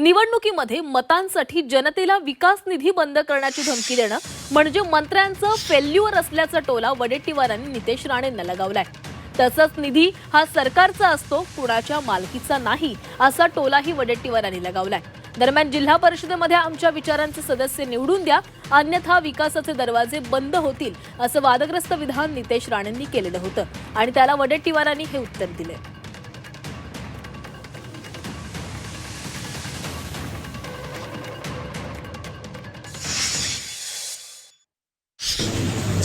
निवडणुकीमध्ये मतांसाठी जनतेला विकास निधी बंद करण्याची धमकी देणं म्हणजे मंत्र्यांचं फेल्युअर असल्याचा टोला वडेट्टीवारांनी नितेश राणेंना लगावलाय. तसंच निधी हा सरकारचा असतो कुणाच्या मालकीचा नाही असा टोलाही वडेट्टीवारांनी लगावलाय. दरम्यान जिल्हा परिषदेमध्ये आमच्या विचारांचे सदस्य निवडून द्या अन्यथा विकासाचे दरवाजे बंद होतील असं वादग्रस्त विधान नितेश राणेंनी केलेलं होतं. आणि त्याला वडेट्टीवारांनी हे उत्तर दिले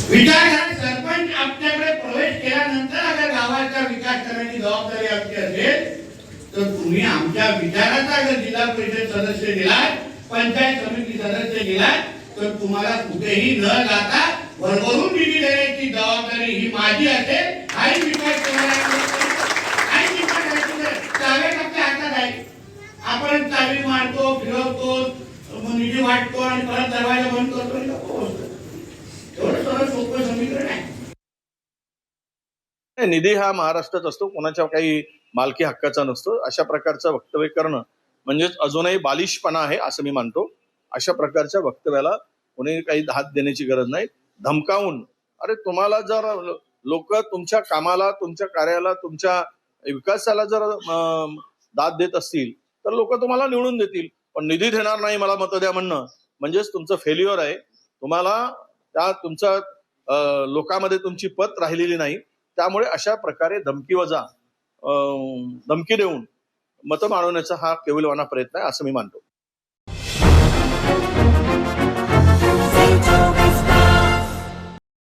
विचार झाले सरपंच आमच्याकडे प्रवेश केल्यानंतर अगर गावाचा विकास करण्याची जबाबदारी आमची असेल तर तुम्ही आमच्या विचाराचा अगर जिल्हा परिषद सदस्य दिलात पंचायत समिती सदस्य दिलात तर तुम्हाला कुठेही न जाता भरभरून निधी देण्याची जबाबदारी ही माझी असेल. आणि विकास आणि आपल्या हातात आहे. आपण चावी मारतो फिरवतो मग निधी वाटतो आणि परत दरवाजा बंद करतो. निधी हा महाराष्ट्रात असतो. कोणाच्या काही मालकी हक्काचा नसतो. अशा प्रकारचं वक्तव्य करणं म्हणजेच अजूनही बालिशपणा आहे असं मी मानतो. अशा प्रकारच्या वक्तव्याला कोणी काही हात देण्याची गरज नाही. धमकावून अरे तुम्हाला जर लोक तुमच्या कामाला तुमच्या कार्याला तुमच्या विकासाला जर दाद देत असतील तर लोक तुम्हाला निवडून देतील. पण निधी देणार नाही मला मतं द्या म्हणणं. म्हणजेच तुमचं फेल्युअर आहे. तुम्हाला त्या तुमचा लोकांमध्ये तुमची पत राहिलेली नाही. त्यामुळे अशा प्रकारे धमकी वजा धमकी देऊन मतं माळवण्याचा हा केवलवाना प्रयत्न आहे असं मी मानतो.